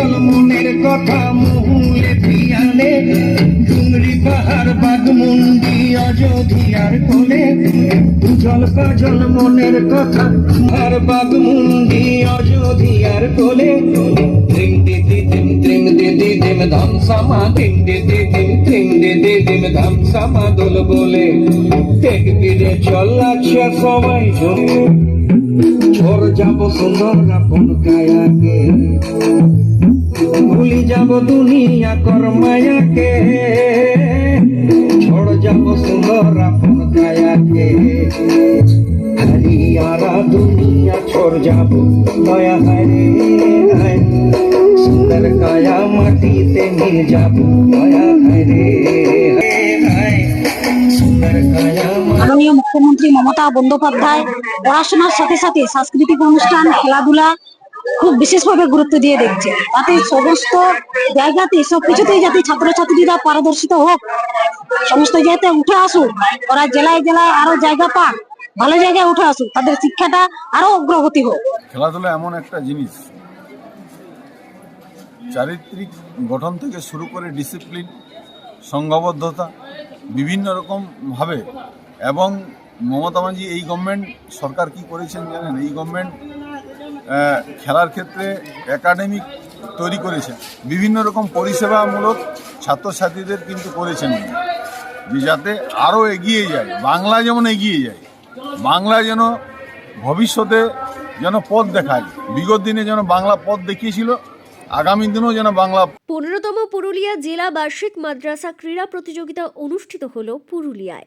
জল মনের কথা মহুলে পিয়ালে, ডুংরি পাহাড় বাগমুন্ডি অযোধ্যার কোলে। জল কাজল মনের কথা আর বাগমুন্ডি অযোধ্যার কোলে। ত্রিং দিদি দিম ত্রিং দিদি দিম ধাম সামা ত্রিং দিদি দিম ত্রিং দিদি দিম ধাম সামা দোল বলে। টেক দিলে চল লাগছে সবাই ঝড় যাব সুন্দর আপন কায়াকে। ভুলি যাব দুনিয়া কর মায়াকে ঝড় যাব সুন্দর আপন কায়াকে হারিয়ারা দুনিয়া ছোড় যাব, দয়া রে হায়। সুন্দর কায়া মাটিতে মিল যাব, দয়া রে সুন্দর কায়া মাটি মাননীয় মুখ্যমন্ত্রী মমতা বন্দ্যোপাধ্যায়, পড়াশোনার সাথে সাথে সাংস্কৃতিক অনুষ্ঠান, খেলাধুলা খুব বিশেষভাবে গুরুত্ব দিয়ে দেখছে। তাতে সমস্ত জায়গাতে সব কিছুতেই যাতে ছাত্রছাত্রীরা পারদর্শিত হোক, সমস্ত জায়গাতে উঠে আসুক, ওরা জেলায় জেলায় আরও জায়গা পাক, ভালো জায়গায় উঠে আসুক, তাদের শিক্ষাটা আরও অগ্রগতি হোক। খেলাধুলা এমন একটা জিনিস, চারিত্রিক গঠন থেকে শুরু করে ডিসিপ্লিন, সংঘবদ্ধতা, বিভিন্ন রকম ভাবে, এবং মমতা মাঝি এই গভর্নমেন্ট সরকার কি করেছেন জানেন? এই গভর্নমেন্ট খেলার ক্ষেত্রে একাডেমিক তৈরি করেছেন। বিভিন্ন রকম পরিষেবামূলক ছাত্রছাত্রীদের কিন্তু করেছেন যাতে আরও এগিয়ে যায়, বাংলা যেমন এগিয়ে যায়, বাংলা যেন ভবিষ্যতে যেন পথ দেখায়, বিগত দিনে যেন বাংলা পথ দেখিয়েছিল, আগামী দিনেও যেন বাংলা পনেরোতম পুরুলিয়া জেলা বার্ষিক মাদ্রাসা ক্রীড়া প্রতিযোগিতা অনুষ্ঠিত হল পুরুলিয়ায়।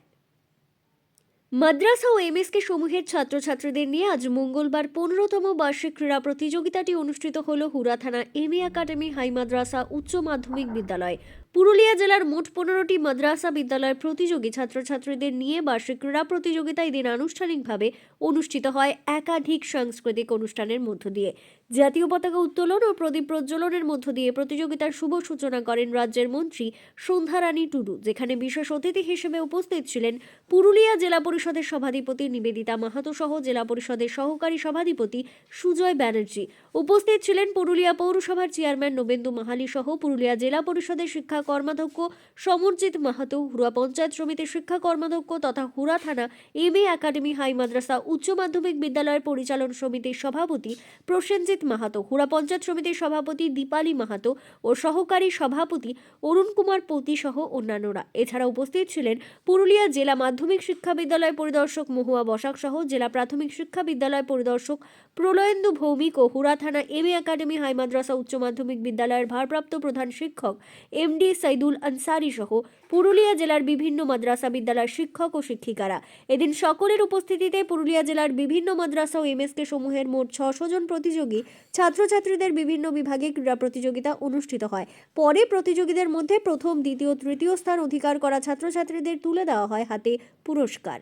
মাদ্রাসা ও এমএসকে সমূহের ছাত্রছাত্রীদের নিয়ে আজ মঙ্গলবার পনেরোতম বার্ষিক ক্রীড়া প্রতিযোগিতাটি অনুষ্ঠিত হল হুরা থানা এম এ একাডেমি হাই মাদ্রাসা উচ্চ মাধ্যমিক বিদ্যালয়। পুরুলিয়া জেলার মোট পনেরোটি মাদ্রাসা বিদ্যালয়ের প্রতিযোগী ছাত্রছাত্রীদের নিয়ে বার্ষিক ক্রীড়া প্রতিযোগিতা এদিন আনুষ্ঠানিকভাবে অনুষ্ঠিত হয় একাধিক সাংস্কৃতিক অনুষ্ঠানের মধ্য দিয়ে। জাতীয় পতাকা উত্তোলন ও প্রদীপ প্রজ্বলনের মধ্য দিয়ে প্রতিযোগিতার শুভ সূচনা করেন রাজ্যের মন্ত্রী সন্ধ্যারানী টুডু, যেখানে বিশেষ অতিথি হিসেবে উপস্থিত ছিলেন পুরুলিয়া জেলা পরিষদের সভাধিপতি নিবেদিতা মাহাতো সহ জেলা পরিষদের সহকারী সভাধিপতি সুজয় ব্যানার্জি। উপস্থিত ছিলেন পুরুলিয়া পৌরসভার চেয়ারম্যান নবেন্দু মাহালি সহ পুরুলিয়া জেলা পরিষদের শিক্ষা কর্মাধ্যক্ষ সমরজিৎ মাহাতো, হুড়া পঞ্চায়েত সমিতির শিক্ষা কর্মাধ্যক্ষ তথা হুড়া থানা এম এ একাডেমি হাই মাদ্রাসা উচ্চ মাধ্যমিক বিদ্যালয়ের পরিচালন সমিতির সভাপতি প্রসেনজিৎ মাহাতো, হুড়া পঞ্চায়েত সমিতির সভাপতি দীপালি মাহাতো ও সহকারী সভাপতি অরুণ কুমার পতি সহ অন্যান্যরা। এছাড়া উপস্থিত ছিলেন পুরুলিয়া জেলা মাধ্যমিক শিক্ষা বিদ্যালয় পরিদর্শক মহুয়া বসাক সহ জেলা প্রাথমিক শিক্ষা বিদ্যালয় পরিদর্শক প্রলয়েন্দু ভৌমিক ও হুড়া থানা এম এ একাডেমি হাই মাদ্রাসা উচ্চ মাধ্যমিক বিদ্যালয়ের ভারপ্রাপ্ত প্রধান শিক্ষক এমডি সাইদুল আনসারি সহ পুরুলিয়া জেলার বিভিন্ন মাদ্রাসা বিদ্যালয়ের শিক্ষক ও শিক্ষিকারা। এদিন সকলের উপস্থিতিতে পুরুলিয়া জেলার বিভিন্ন মাদ্রাসা ও এমএসকে সমূহের মোট ছশো জন প্রতিযোগী ছাত্রছাত্রীদের বিভিন্ন বিভাগে ক্রীড়া প্রতিযোগিতা অনুষ্ঠিত হয়। পরে প্রতিযোগীদের মধ্যে প্রথম, দ্বিতীয়, তৃতীয় স্থান অধিকার করা ছাত্রছাত্রীদের তুলে দেওয়া হয় হাতে পুরস্কার।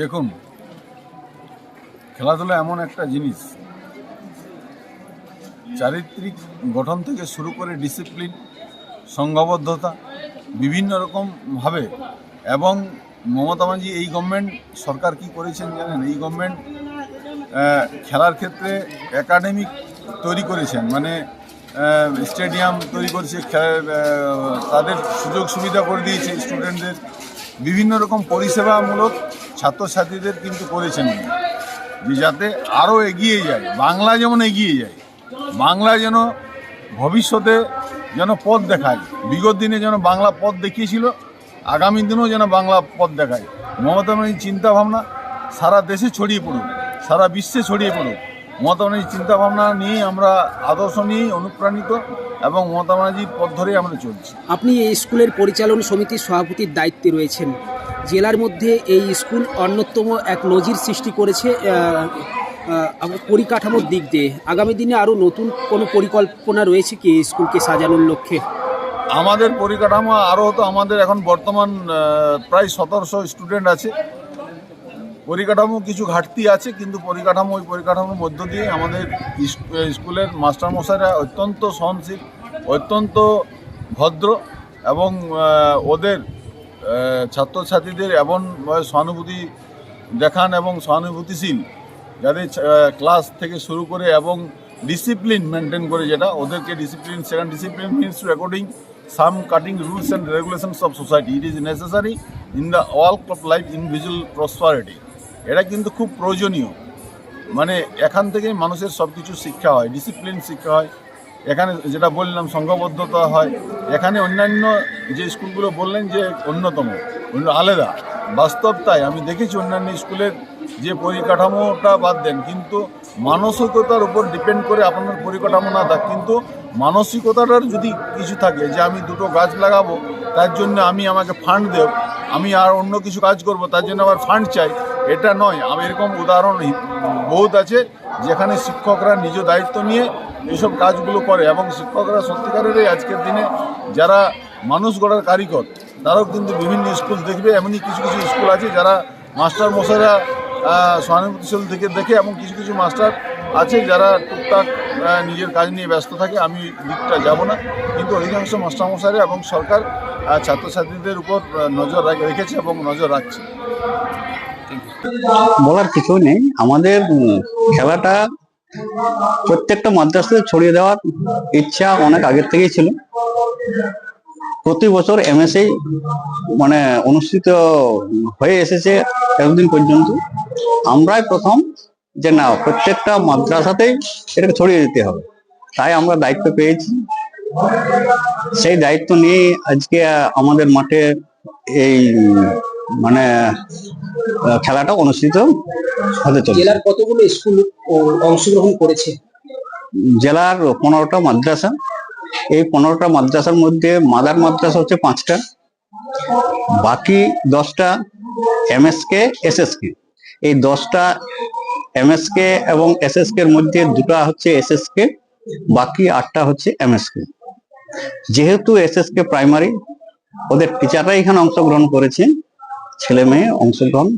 দেখুন, খেলাধুলা এমন একটা জিনিস চারিত্রিক গঠন থেকে শুরু করে ডিসিপ্লিন, সংঘবদ্ধতা, বিভিন্ন রকম ভাবে এবং মমতা মাঝি এই গভর্নমেন্ট সরকার কি করেছেন জানেন? এই গভর্নমেন্ট খেলার ক্ষেত্রে একাডেমিক তৈরি করেছেন। মানে স্টেডিয়াম তৈরি করেছে তাদের সুযোগ সুবিধা করে দিয়েছে স্টুডেন্টদের বিভিন্ন রকম পরিষেবামূলক ছাত্রছাত্রীদের কিন্তু করেছেন। যে যাতে আরও এগিয়ে যায়, বাংলা যেমন এগিয়ে যায়। বাংলা যেন ভবিষ্যতে যেন পথ দেখায়। বিগত দিনে যেন বাংলা পথ দেখিয়েছিল, আগামী দিনেও যেন বাংলা পথ দেখায়। মমতা চিন্তা ভাবনা সারা দেশে ছড়িয়ে পড়ুক, সারা বিশ্বে ছড়িয়ে পড়ুক। মমতা চিন্তা ভাবনা নিয়েই আমরা আদর্শ নিয়েই অনুপ্রাণিত এবং মমতা ব্যানার্জির পথ ধরেই আমরা চলছি। আপনি এই স্কুলের পরিচালন সমিতির সভাপতির দায়িত্বে রয়েছেন। জেলার মধ্যে এই স্কুল অন্যতম এক নজির সৃষ্টি করেছে পরিকাঠামোর দিক দিয়ে আগামী দিনে আরও নতুন কোনো পরিকল্পনা রয়েছে কি স্কুলকে সাজানোর লক্ষ্যে? আমাদের পরিকাঠামো আরও তো আমাদের এখন বর্তমান প্রায় সতেরোশো স্টুডেন্ট আছে। পরিকাঠামো কিছু ঘাটতি আছে, কিন্তু পরিকাঠামো, ওই পরিকাঠামোর মধ্য দিয়ে আমাদের স্কুলের মাস্টারমশাইরা অত্যন্ত সহনশীল, অত্যন্ত ভদ্র এবং ওদের ছাত্রছাত্রীদের এমন সহানুভূতি দেখান এবং সহানুভূতিশীল। যাদের ক্লাস থেকে শুরু করে এবং ডিসিপ্লিন মেনটেন করে যেটা, ওদেরকে discipline second discipline means to according some cutting rules and regulations of society it is necessary in the work of life individual prosperity এটা কিন্তু খুব প্রয়োজনীয়। মানে এখান থেকে মানুষের সব কিছু শিক্ষা হয় ডিসিপ্লিন শিক্ষা হয়। এখানে যেটা বললাম, সংঘবদ্ধতা হয়। এখানে অন্যান্য যে স্কুলগুলো বললেন যে অন্যতম, আলাদা। বাস্তব তাই, আমি দেখেছি অন্যান্য স্কুলের যে পরিকাঠামোটা বাদ দেন, কিন্তু মানসিকতার উপর ডিপেন্ড করে আপনার পরিকাঠামো না থাক, কিন্তু মানসিকতাটার যদি কিছু থাকে, যে আমি দুটো গাছ লাগাবো, তার জন্য আমি আমাকে ফান্ড দেব আমি আর অন্য কিছু কাজ করব, তার জন্য আবার ফান্ড চাই, এটা নয়। আমি এরকম উদাহরণ বহুত আছে, যেখানে শিক্ষকরা নিজ দায়িত্ব নিয়ে এইসব কাজগুলো করে, এবং শিক্ষকরা সত্যিকারেরই আজকের দিনে যারা মানুষ গড়ার কারিগর, তারাও কিন্তু বিভিন্ন স্কুল দেখবে, এমনই কিছু কিছু স্কুল আছে যারা মাস্টার মশাইরা সহানুভূতিশীল থেকে দেখে এবং কিছু কিছু মাস্টার আছে যারা টুকটাক নিজের কাজ নিয়ে ব্যস্ত থাকে, আমি দিকটা যাব না। কিন্তু অধিকাংশ মাস্টারমশাইরা এবং সরকার ছাত্রছাত্রীদের উপর নজর রেখেছে এবং নজর রাখছে। বলার কিছু নেই। আমাদের খেলাটা প্রত্যেকটা মাদ্রাসাতে ছড়িয়ে দেওয়ার ইচ্ছা অনেক আগের থেকেই ছিল। প্রতি বছর এমএসএ মানে অনুষ্ঠিত হয়ে এসেছে এতদিন পর্যন্ত। আমরাই প্রথম যে না প্রত্যেকটা মাদ্রাসাতেই এটাকে ছড়িয়ে দিতে হবে। তাই আমরা দায়িত্ব পেয়েছি। সেই দায়িত্ব নিয়ে আজকে আমাদের মাঠে এই মানে খেলাটা অনুষ্ঠিত হতে চলেছে। জেলার কতগুলো স্কুল অংশগ্রহণ করেছে? জেলার পনেরোটা মাদ্রাসা। এই পনেরোটা মাদ্রাসার মধ্যে মাদার মাদ্রাসা হচ্ছে পাঁচটা। বাকি দশটা এমএসকে এসএসকে। এই দশটা এমএসকে এবং এসএসকে এর মধ্যে দুটো হচ্ছে এসএসকে বাকি আটটা হচ্ছে এমএসকে যেহেতু এসএসকে প্রাইমারি ওদের টিচাররা এখানে অংশগ্রহণ করেছে ছেলে মেয়ে অংশগ্রহণ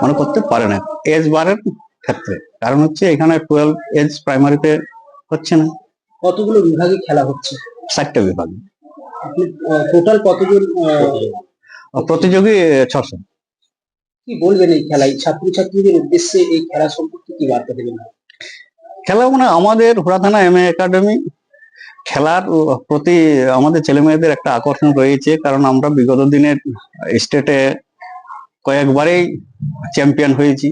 মানে করতে পারে না। এজ বারের ক্ষেত্রে কারণ হচ্ছে এখানে টুয়েলভ এজ প্রাইমারিতে হচ্ছে না। কতগুলো বিভাগে খেলা হচ্ছে? ষাটটা বিভাগে। টোটাল কতজন প্রতিযোগী ছশো। কি বলবেন এই খেলায়? ছাত্রছাত্রীদের উদ্দেশ্যে এই খেলা সম্পর্কে কি বার্তা দেবেন? খেলা মানে আমাদের হুড়া থানা এম এ একাডেমি খেলার প্রতি আমাদের ছেলে মেয়েদের একটা আকর্ষণ রয়েছে কারণ আমরা বিগত দিনের স্টেটে কয়েকবারেই চ্যাম্পিয়ন হয়েছি।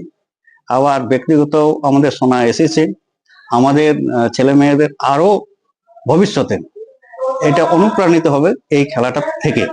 আবার ব্যক্তিগত আমাদের শোনা এসেছে। আমাদের ছেলে মেয়েদের আরও ভবিষ্যতে এটা অনুপ্রাণিত হবে এই খেলাটা থেকে।